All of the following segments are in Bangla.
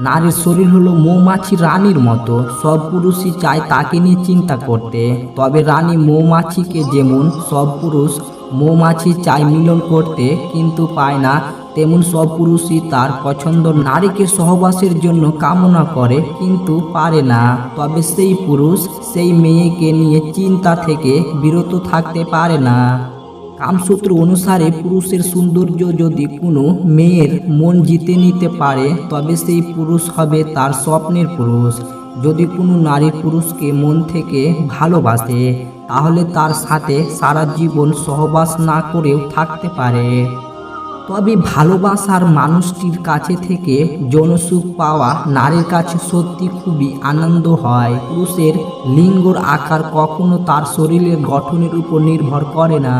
নারীর শরীর হলো মৌমাছি রানীর মতো। সব পুরুষই চায় তাকে নিয়ে চিন্তা করতে। তবে রানী মৌমাছিকে যেমন সব পুরুষ, মৌমাছি চায় মিলন করতে, কিন্তু পায় না। তেমন সব পুরুষই তার পছন্দ নারীকে সহবাসের জন্য কামনা করে, কিন্তু পারে না। তবে সেই পুরুষ, সেই মেয়েকে নিয়ে চিন্তা থেকে বিরত থাকতে পারে না। কামসূত্র অনুসারে পুরুষের সৌন্দর্য যদি কোনো মেয়ের মন জিতে নিতে পারে, তবে সেই পুরুষ হবে তার স্বপ্নের পুরুষ। যদি কোনো নারী পুরুষকে মন থেকে ভালোবাসে, তাহলে তার সাথে সারা জীবন সহবাস না করেও থাকতে পারে। তবে ভালোবাসার মানুষটির কাছে থেকে যৌনসুখ পাওয়া নারীর কাছে সত্যি খুবই আনন্দ হয়। পুরুষের লিঙ্গর আকার কখনো তার শরীরের গঠনের উপর নির্ভর করে না।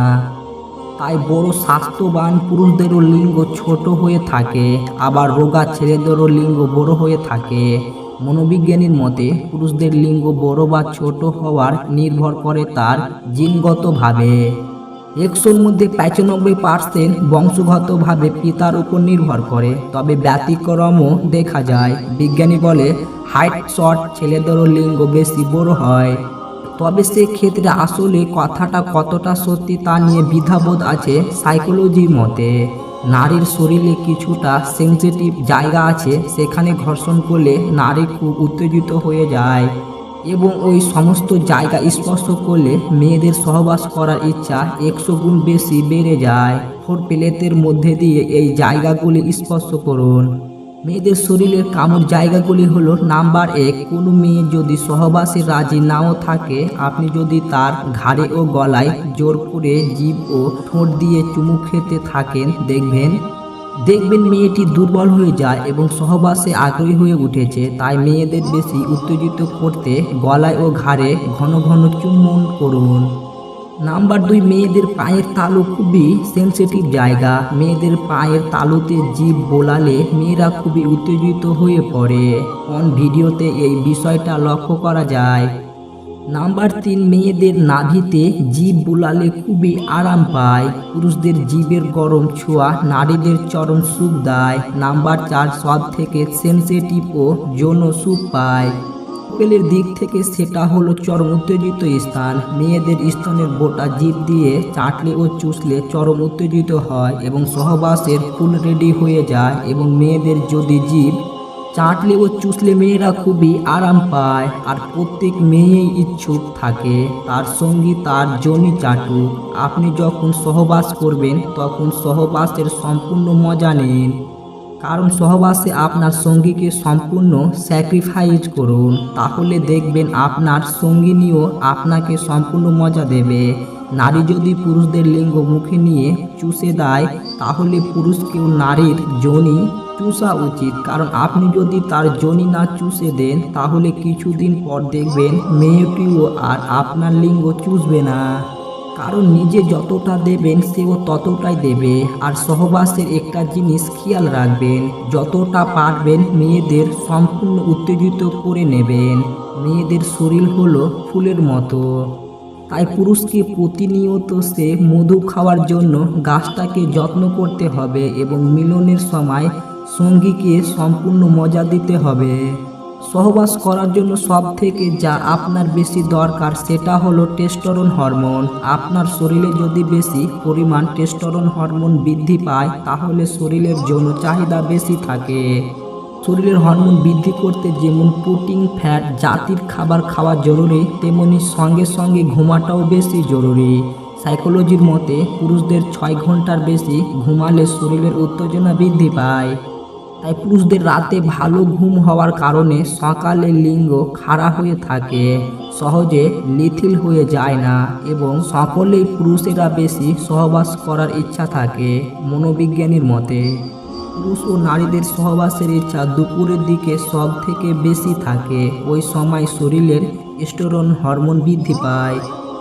তাই বড় স্বাস্থ্যবান পুরুষদেরও লিঙ্গ ছোট হয়ে থাকে, আবার রোগা ছেলেদেরও লিঙ্গ বড় হয়ে থাকে। মনোবিজ্ঞানীর মতে, পুরুষদের লিঙ্গ বড় বা ছোট হওয়ার নির্ভর করে তার জিনগতভাবে। একশোর মধ্যে পঁচানব্বই পার্সেন্ট বংশগতভাবে পিতার উপর নির্ভর করে, তবে ব্যতিক্রমও দেখা যায়। বিজ্ঞানী বলে, হাইট শর্ট ছেলেদেরও লিঙ্গ বেশি বড় হয়। তবে সেক্ষেত্রে আসলে কথাটা কতটা সত্যি তা নিয়ে দ্বিধাবোধ আছে সাইকোলজির মতে। নারীর শরীরে কিছুটা সেন্সিটিভ জায়গা আছে, সেখানে ঘর্ষণ করলে নারী খুব উত্তেজিত হয়ে যায়। এবং ওই সমস্ত জায়গা স্পর্শ করলে মেয়েদের সহবাস করার ইচ্ছা একশো গুণ বেশি বেড়ে যায়। ফোর প্লেটের মধ্যে দিয়ে এই জায়গাগুলি স্পর্শ করুন। মেয়েদের শরীরের কামড় জায়গাগুলি হলো, নাম্বার এক, কোনো মেয়ে যদি সহবাসে রাজি নাও থাকে, আপনি যদি তার ঘাড়ে ও গলায় জোর করে জীব ও ঠোঁট দিয়ে চুমু খেতে থাকেন, দেখবেন দেখবেন মেয়েটি দুর্বল হয়ে যায় এবং সহবাসে আগ্রহী হয়ে উঠেছে। তাই মেয়েদের বেশি উত্তেজিত করতে গলায় ও ঘাড়ে ঘন ঘন চুম্বন করুন। নাম্বার দুই, মেয়েদের পায়ের তালু খুবই সেন্সিটিভ জায়গা। মেয়েদের পায়ের তালুতে জীব বোলালে মেয়েরা খুবই উত্তেজিত হয়ে পড়ে। কোন ভিডিওতে এই বিষয়টা লক্ষ্য করা যায়। নাম্বার তিন, মেয়েদের নাভিতে জীব বুলালে খুবই আরাম পায়। পুরুষদের জীবের গরম ছোঁয়া, নারীদের চরম সুখ দেয়। নাম্বার চার সব থেকে সেন্সিটিভ ও যৌন সুখ পায়। পেলের দিক থেকে সেটা হলো চরম উত্তেজিত স্থান। মেয়েদের স্তনের বোটা জীব দিয়ে চাটলে ও চুষলে চরম উত্তেজিত হয় এবং সহবাসের ফুল রেডি হয়ে যায় এবং মেয়েদের যদি জীব চাটলে ও চুষলে মেয়েরা খুবই আরাম পায়। আর প্রত্যেক মেয়েই ইচ্ছুক থাকে, তার সঙ্গী তার জনি চাটু আপনি যখন সহবাস করবেন, তখন সহবাসের সম্পূর্ণ মজা নিন। কারণ সহবাসে আপনার সঙ্গীকে সম্পূর্ণ স্যাক্রিফাইস করুন। তাহলে দেখবেন আপনার সঙ্গিনীও আপনাকে সম্পূর্ণ মজা দেবে। নারী যদি পুরুষদের লিঙ্গ মুখে নিয়ে চুষে দেয়, তাহলে পুরুষকেও নারীর জনি চুষা উচিত। কারণ আপনি যদি তার জনি না চুষে দেন, তাহলে কিছুদিন পর দেখবেন মেয়েটিও আর আপনার লিঙ্গ চুষবে না। কারণ নিজে যতটা দেবেন, সেও ততটাই দেবে। আর সহবাসের একটা জিনিস খেয়াল রাখবেন, যতটা পারবেন মেয়েদের সম্পূর্ণ উত্তেজিত করে নেবেন। মেয়েদের শরীর হলো ফুলের মতো। তাই পুরুষকে প্রতিনিয়ত সে মধু খাওয়ার জন্য গাছটাকে যত্ন করতে হবে এবং মিলনের সময় সঙ্গীকে সম্পূর্ণ মজা দিতে হবে। সহবাস করার জন্য সব থেকে যা আপনার বেশি দরকার সেটা হলো টেস্টোরন হরমোন আপনার শরীরে যদি বেশি পরিমাণ টেস্টোরন হরমোন বৃদ্ধি পায়, তাহলে শরীরের যৌন চাহিদা বেশি থাকে। শরীরের হরমোন বৃদ্ধি করতে যেমন প্রোটিন ফ্যাট জাতির খাবার খাওয়া জরুরি, তেমনি সঙ্গে সঙ্গে ঘুমাটাও বেশি জরুরি। সাইকোলজির মতে, পুরুষদের ছয় ঘণ্টার বেশি ঘুমালে শরীরের উত্তেজনা বৃদ্ধি পায়। তাই পুরুষদের রাতে ভালো ঘুম হওয়ার কারণে সকালে লিঙ্গ খাড়া হয়ে থাকে। সহজে লিথিল হয়ে যায় না এবং সকলেই পুরুষেরা বেশি সহবাস করার ইচ্ছা থাকে মনোবিজ্ঞানীর মতে। পুরুষ ও নারীদের সহবাসের ইচ্ছা দুপুরের দিকে সব থেকে বেশি থাকে। ওই সময় শরীরের স্টোরন হরমোন বৃদ্ধি পায়।